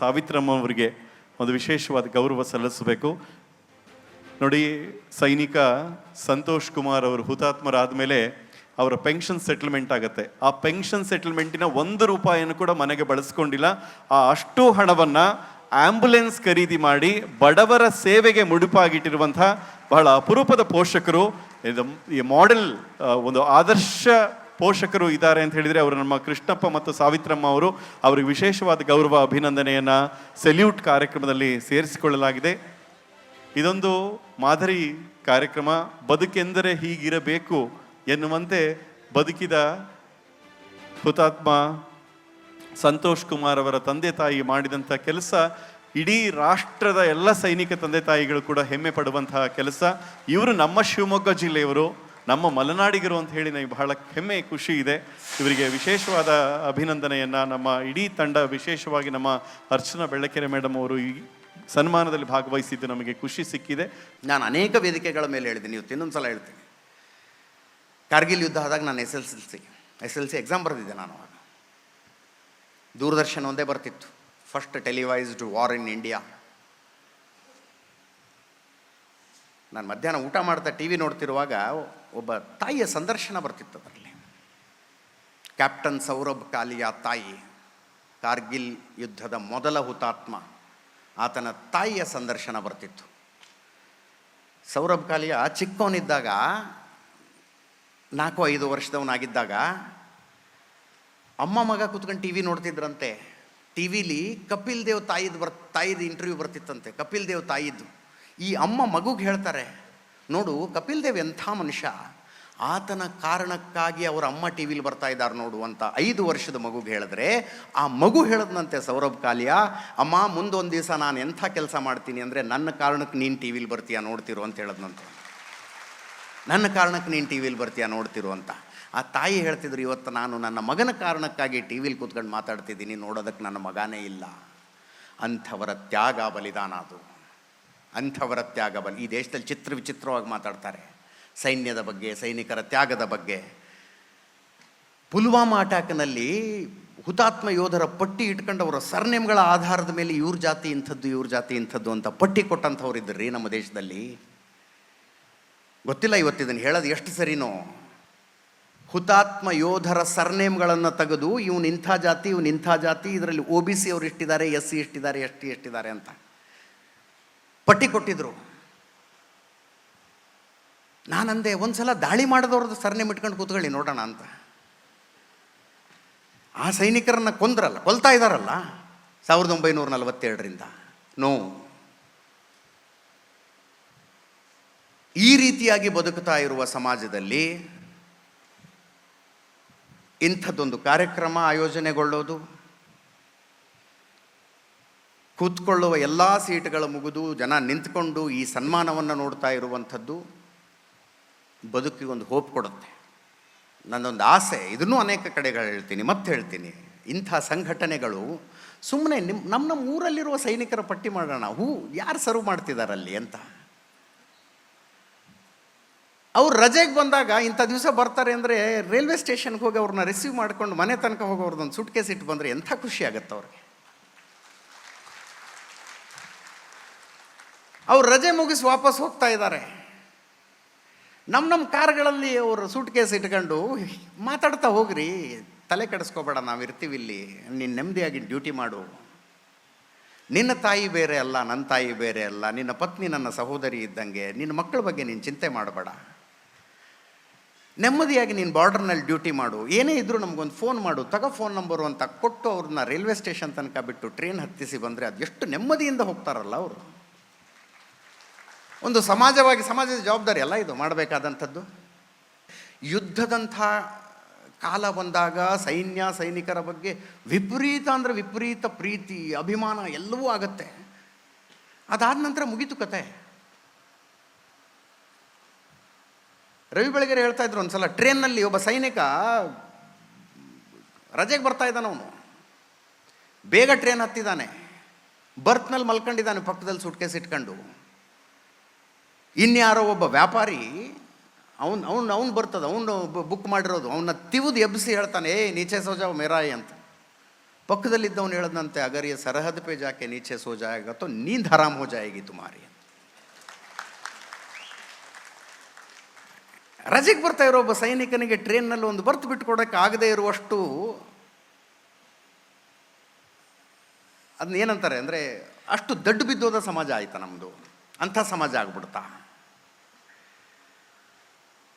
ಸಾವಿತ್ರಮ್ಮ ಅವರಿಗೆ ಒಂದು ವಿಶೇಷವಾದ ಗೌರವ ಸಲ್ಲಿಸಬೇಕು. ನೋಡಿ, ಸೈನಿಕ ಸಂತೋಷ್ ಕುಮಾರ್ ಅವರು ಹುತಾತ್ಮರಾದ ಮೇಲೆ ಅವರ ಪೆನ್ಷನ್ ಸೆಟಲ್ಮೆಂಟ್ ಆಗುತ್ತೆ. ಆ ಪೆನ್ಷನ್ ಸೆಟಲ್ಮೆಂಟಿನ ಒಂದು ರೂಪಾಯಿಯನ್ನು ಕೂಡ ಮನೆಗೆ ಬಳಸ್ಕೊಂಡಿಲ್ಲ. ಆ ಅಷ್ಟು ಹಣವನ್ನು ಆಂಬ್ಯುಲೆನ್ಸ್ ಖರೀದಿ ಮಾಡಿ ಬಡವರ ಸೇವೆಗೆ ಮುಡುಪಾಗಿಟ್ಟಿರುವಂಥ ಬಹಳ ಅಪರೂಪದ ಪೋಷಕರು. ಇದು ಈ ಮಾಡೆಲ್ ಒಂದು ಆದರ್ಶ ಪೋಷಕರು ಇದ್ದಾರೆ ಅಂತ ಹೇಳಿದರೆ ಅವರು ನಮ್ಮ ಕೃಷ್ಣಪ್ಪ ಮತ್ತು ಸಾವಿತ್ರಮ್ಮ ಅವರು ಅವರಿಗೆ ವಿಶೇಷವಾದ ಗೌರವ, ಅಭಿನಂದನೆಯನ್ನು ಸೆಲ್ಯೂಟ್ ಕಾರ್ಯಕ್ರಮದಲ್ಲಿ ಸೇರಿಸಿಕೊಳ್ಳಲಾಗಿದೆ. ಇದೊಂದು ಮಾದರಿ ಕಾರ್ಯಕ್ರಮ. ಬದುಕೆಂದರೆ ಹೀಗಿರಬೇಕು ಎನ್ನುವಂತೆ ಬದುಕಿದ ಹುತಾತ್ಮ ಸಂತೋಷ್ ಕುಮಾರ್ ಅವರ ತಂದೆ ತಾಯಿ ಮಾಡಿದಂಥ ಕೆಲಸ, ಇಡೀ ರಾಷ್ಟ್ರದ ಎಲ್ಲ ಸೈನಿಕ ತಂದೆ ತಾಯಿಗಳು ಕೂಡ ಹೆಮ್ಮೆ ಪಡುವಂತಹ ಕೆಲಸ. ಇವರು ನಮ್ಮ ಶಿವಮೊಗ್ಗ ಜಿಲ್ಲೆಯವರು. ನಮ್ಮ ಮಲೆನಾಡಿಗರು ಅಂತ ಹೇಳಿ ನನಗೆ ಬಹಳ ಹೆಮ್ಮೆ, ಖುಷಿ ಇದೆ. ಇವರಿಗೆ ವಿಶೇಷವಾದ ಅಭಿನಂದನೆಯನ್ನು, ನಮ್ಮ ಇಡೀ ತಂಡ ವಿಶೇಷವಾಗಿ ನಮ್ಮ ಅರ್ಚನಾ ಬೆಳ್ಳಕೆರೆ ಮೇಡಮ್ ಅವರು ಈ ಸನ್ಮಾನದಲ್ಲಿ ಭಾಗವಹಿಸಿದ್ದು ನಮಗೆ ಖುಷಿ ಸಿಕ್ಕಿದೆ. ನಾನು ಅನೇಕ ವೇದಿಕೆಗಳ ಮೇಲೆ ಹೇಳಿದ್ದೀನಿ ಇವತ್ತು ಇನ್ನೊಂದು ಸಲ ಹೇಳ್ತೀನಿ. ಕಾರ್ಗಿಲ್ ಯುದ್ಧ ಆದಾಗ ನಾನು S L C S L C exam ಬರೆದಿದ್ದೆ ನಾನು ದೂರದರ್ಶನ ಒಂದೇ ಬರ್ತಿತ್ತು. First televised war in India ನಾನು ಮಧ್ಯಾಹ್ನ ಊಟ ಮಾಡ್ತಾ ಟಿ ವಿ ನೋಡ್ತಿರುವಾಗ ಒಬ್ಬ ತಾಯಿಯ ಸಂದರ್ಶನ ಬರ್ತಿತ್ತು ಅದರಲ್ಲಿ. ಕ್ಯಾಪ್ಟನ್ ಸೌರಭ್ ಕಾಲಿಯ ತಾಯಿ, ಕಾರ್ಗಿಲ್ ಯುದ್ಧದ ಮೊದಲ ಹುತಾತ್ಮ, ಆತನ ತಾಯಿಯ ಸಂದರ್ಶನ ಬರ್ತಿತ್ತು. ಸೌರಭ್ ಕಾಲಿಯ ಚಿಕ್ಕವನಿದ್ದಾಗ, ನಾಲ್ಕು ಐದು ವರ್ಷದವನಾಗಿದ್ದಾಗ, ಅಮ್ಮ ಮಗ ಕೂತ್ಕೊಂಡು ಟಿ ವಿ ನೋಡ್ತಿದ್ರಂತೆ. ಟಿ ವಿಲಿ ಕಪಿಲ್ ದೇವ್ ತಾಯಿದು ಬರ್, ತಾಯಿದು ಇಂಟರ್ವ್ಯೂ ಬರ್ತಿತ್ತಂತೆ. ಕಪಿಲ್ ದೇವ್ ತಾಯಿದ್ದು. ಈ ಅಮ್ಮ ಮಗುಗೆ ಹೇಳ್ತಾರೆ, ನೋಡು, ಕಪಿಲ್ ದೇವ್ ಎಂಥ ಮನುಷ್ಯ, ಆತನ ಕಾರಣಕ್ಕಾಗಿ ಅವರ ಅಮ್ಮ ಟಿ ವಿಲಿ ಬರ್ತಾ ಇದ್ದಾರೆ ನೋಡು ಅಂತ ಐದು ವರ್ಷದ ಮಗುಗೆ ಹೇಳಿದ್ರೆ, ಆ ಮಗು ಹೇಳದ್ನಂತೆ ಸೌರಭ್ ಕಾಲಿಯಾ, ಅಮ್ಮ, ಮುಂದೊಂದು ದಿವಸ ನಾನು ಎಂಥ ಕೆಲಸ ಮಾಡ್ತೀನಿ ಅಂದರೆ ನನ್ನ ಕಾರಣಕ್ಕೆ ನೀನು ಟಿ ವಿಲಿ ಬರ್ತೀಯಾ ನೋಡ್ತಿರು ಅಂತ ಹೇಳದ್ನಂತೆ. ನನ್ನ ಕಾರಣಕ್ಕೆ ನೀನು ಟಿ ವಿಲಿ ಬರ್ತೀಯ ನೋಡ್ತಿರು ಅಂತ. ಆ ತಾಯಿ ಹೇಳ್ತಿದ್ರು, ಇವತ್ತು ನಾನು ನನ್ನ ಮಗನ ಕಾರಣಕ್ಕಾಗಿ ಟಿ ವಿಲಿ ಕೂತ್ಕೊಂಡು ಮಾತಾಡ್ತಿದ್ದೀನಿ ನೋಡೋದಕ್ಕೆ ನನ್ನ ಮಗನೇ ಇಲ್ಲ. ಅಂಥವರ ತ್ಯಾಗ ಬಲಿದಾನ ಅದು. ಅಂಥವರ ತ್ಯಾಗ ಬಲಿ ಈ ದೇಶದಲ್ಲಿ ಚಿತ್ರ ವಿಚಿತ್ರವಾಗಿ ಮಾತಾಡ್ತಾರೆ. ಸೈನ್ಯದ ಬಗ್ಗೆ, ಸೈನಿಕರ ತ್ಯಾಗದ ಬಗ್ಗೆ. ಪುಲ್ವಾಮಾ ಅಟ್ಯಾಕ್ನಲ್ಲಿ ಹುತಾತ್ಮ ಯೋಧರ ಪಟ್ಟಿ ಇಟ್ಕೊಂಡವರ ಸರ್ನೇಮ್ಗಳ ಆಧಾರದ ಮೇಲೆ ಇವ್ರ ಜಾತಿ ಇಂಥದ್ದು, ಇವ್ರ ಜಾತಿ ಇಂಥದ್ದು ಅಂತ ಪಟ್ಟಿ ಕೊಟ್ಟಂಥವ್ರು ಇದ್ರಿ ನಮ್ಮ ದೇಶದಲ್ಲಿ. ಗೊತ್ತಿಲ್ಲ ಇವತ್ತು ಇದನ್ನು ಹೇಳೋದು ಎಷ್ಟು ಸರಿನೋ. ಹುತಾತ್ಮ ಯೋಧರ ಸರ್ನೇಮ್ಗಳನ್ನು ತೆಗೆದು ಇವನು ಇಂಥ ಜಾತಿ, ಇವನು ಇಂಥ ಜಾತಿ, ಇದರಲ್ಲಿ ಒ ಬಿ ಸಿ ಅವ್ರು ಇಷ್ಟಿದ್ದಾರೆ ಎಸ್ ಸಿ ಎಷ್ಟಿದ್ದಾರೆ ಎಸ್ ಎಷ್ಟಿದ್ದಾರೆ ಅಂತ. ಪಟ್ಟಿ ಕೊಟ್ಟಿದ್ರು. ನಾನಂದೆ ಒಂದ್ಸಲ ದಾಳಿ ಮಾಡಿದವ್ರದ್ದು ಸರ್ನೇಮ್ ಇಟ್ಕೊಂಡು ಕೂತ್ಕೊಳ್ಳಿ ನೋಡೋಣ ಅಂತ. ಆ ಸೈನಿಕರನ್ನ ಕೊಂದ್ರಲ್ಲ, ಕೊಲ್ತಾ ಇದ್ದಾರಲ್ಲ ಸಾವಿರದ ಒಂಬೈನೂರ ನಲವತ್ತೆರಡರಿಂದ. ನೋ. ಈ ರೀತಿಯಾಗಿ ಬದುಕುತ್ತಾ ಇರುವ ಸಮಾಜದಲ್ಲಿ ಇಂಥದ್ದೊಂದು ಕಾರ್ಯಕ್ರಮ ಆಯೋಜನೆಗೊಳ್ಳೋದು ಕೂತ್ಕೊಳ್ಳುವ ಎಲ್ಲ ಸೀಟ್ಗಳ ಮುಗಿದು ಜನ ನಿಂತ್ಕೊಂಡು ಈ ಸನ್ಮಾನವನ್ನು ನೋಡ್ತಾ ಇರುವಂಥದ್ದು ಬದುಕಿಗೆ ಒಂದು ಹೋಪ್ ಕೊಡುತ್ತೆ. ನನ್ನೊಂದು ಆಸೆ, ಇದನ್ನೂ ಅನೇಕ ಕಡೆಗಳು ಹೇಳ್ತೀನಿ, ಮತ್ತೆ ಹೇಳ್ತೀನಿ. ಇಂಥ ಸಂಘಟನೆಗಳು ಸುಮ್ಮನೆ ನಿಮ್ಮ ನಮ್ಮ ನಮ್ಮ ಊರಲ್ಲಿರುವ ಸೈನಿಕರ ಪಟ್ಟಿ ಮಾಡೋಣ, ಹೂ, ಯಾರು ಸರ್ವ್ ಮಾಡ್ತಿದ್ದಾರಲ್ಲಿ ಅಂತ. ಅವ್ರು ರಜೆಗೆ ಬಂದಾಗ ಇಂಥ ದಿವಸ ಬರ್ತಾರೆ ಅಂದರೆ ರೈಲ್ವೆ ಸ್ಟೇಷನ್ಗೆ ಹೋಗಿ ಅವ್ರನ್ನ ರಿಸೀವ್ ಮಾಡ್ಕೊಂಡು ಮನೆ ತನಕ ಹೋಗಿ ಅವ್ರದ್ದೊಂದು ಸುಟ್ ಕೇಸ್ ಇಟ್ಟು ಬಂದರೆ ಎಂಥ ಖುಷಿ ಆಗುತ್ತೆ ಅವ್ರಿಗೆ. ಅವ್ರು ರಜೆ ಮುಗಿಸಿ ವಾಪಸ್ ಹೋಗ್ತಾ ಇದ್ದಾರೆ. ನಮ್ಮ ನಮ್ಮ ಕಾರ್ಗಳಲ್ಲಿ ಅವರು ಸೂಟ್ ಕೇಸ್ ಇಟ್ಕೊಂಡು ಮಾತಾಡ್ತಾ ಹೋಗ್ರಿ, ತಲೆ ಕೆಡಿಸ್ಕೋಬೇಡ, ನಾವು ಇರ್ತೀವಿ ಇಲ್ಲಿ. ನೀನು ನೆಮ್ಮದಿಯಾಗಿ ಡ್ಯೂಟಿ ಮಾಡು. ನಿನ್ನ ತಾಯಿ ಬೇರೆ ಅಲ್ಲ ನನ್ನ ತಾಯಿ ಬೇರೆ ಅಲ್ಲ, ನಿನ್ನ ಪತ್ನಿ ನನ್ನ ಸಹೋದರಿ ಇದ್ದಂಗೆ, ನಿನ್ನ ಮಕ್ಕಳ ಬಗ್ಗೆ ನೀನು ಚಿಂತೆ ಮಾಡಬೇಡ. ನೆಮ್ಮದಿಯಾಗಿ ನೀನು ಬಾರ್ಡರ್ನಲ್ಲಿ ಡ್ಯೂಟಿ ಮಾಡು. ಏನೇ ಇದ್ದರೂ ನಮಗೊಂದು ಫೋನ್ ಮಾಡು, ತಗೋ ಫೋನ್ ನಂಬರು ಅಂತ ಕೊಟ್ಟು ಅವ್ರನ್ನ ರೈಲ್ವೆ ಸ್ಟೇಷನ್ ತನಕ ಬಿಟ್ಟು ಟ್ರೈನ್ ಹತ್ತಿಸಿ ಬಂದರೆ ಅದು ಎಷ್ಟು ನೆಮ್ಮದಿಯಿಂದ ಹೋಗ್ತಾರಲ್ಲ ಅವರು. ಒಂದು ಸಮಾಜವಾಗಿ ಸಮಾಜದ ಜವಾಬ್ದಾರಿ ಅಲ್ಲ ಇದು ಮಾಡಬೇಕಾದಂಥದ್ದು. ಯುದ್ಧದಂಥ ಕಾಲ ಬಂದಾಗ ಸೈನ್ಯ, ಸೈನಿಕರ ಬಗ್ಗೆ ವಿಪರೀತ ಅಂದರೆ ವಿಪರೀತ ಪ್ರೀತಿ, ಅಭಿಮಾನ ಎಲ್ಲವೂ ಆಗತ್ತೆ. ಅದಾದ ನಂತರ ಮುಗೀತು ಕತೆ. ರವಿ ಬೆಳಗೆರೆ ಹೇಳ್ತಾ ಇದ್ರು ಒಂದ್ಸಲ, ಟ್ರೈನ್ನಲ್ಲಿ ಒಬ್ಬ ಸೈನಿಕ ರಜೆಗೆ ಬರ್ತಾ ಇದ್ದಾನೆ ಅವನು. ಬೇಗ ಟ್ರೈನ್ ಹತ್ತಿದ್ದಾನೆ. ಬರ್ತ್ನಲ್ಲಿ ಮಲ್ಕೊಂಡಿದ್ದಾನೆ ಪಕ್ಕದಲ್ಲಿ ಸುಟ್ಕೇಸ್ ಇಟ್ಕೊಂಡು. ಇನ್ಯಾರೋ ಒಬ್ಬ ವ್ಯಾಪಾರಿ, ಅವ್ನು ಅವ್ನು ಅವ್ನು ಬರ್ತದೆ, ಅವನು ಬುಕ್ ಮಾಡಿರೋದು, ಅವನ್ನ ತಿವಿದು ಎಬ್ಬಿಸಿ ಹೇಳ್ತಾನೆ ಏ ನೀಚೆ ಸೋಜಾ, ಮೇರಾಯಿ ಅಂತ. ಪಕ್ಕದಲ್ಲಿದ್ದವನು ಹೇಳದಂತೆ ಅಗರಿಯ, ಸರಹದ್ ಪೇ ಜಾಕೆ ನೀಚೆ ಸೋಜಾಗತ್ತೋ ನೀಂದ್ ಹರಾಮ್ ಹೋ ಜಾಯೇಗಿ ತುಮಾರಿ ಅಂತ. ರಜೆಗೆ ಬರ್ತಾ ಇರೋ ಒಬ್ಬ ಸೈನಿಕನಿಗೆ ಟ್ರೈನ್ನಲ್ಲಿ ಒಂದು ಬರ್ತು ಬಿಟ್ಕೊಡೋಕೆ ಆಗದೇ ಇರುವಷ್ಟು ಅದನ್ನ ಏನಂತಾರೆ ಅಂದರೆ, ಅಷ್ಟು ದಡ್ಡು ಬಿದ್ದೋದ ಸಮಾಜ ಆಯ್ತಾ ನಮ್ಮದು ಅಂಥ ಸಮಾಜ ಆಗ್ಬಿಡ್ತಾ.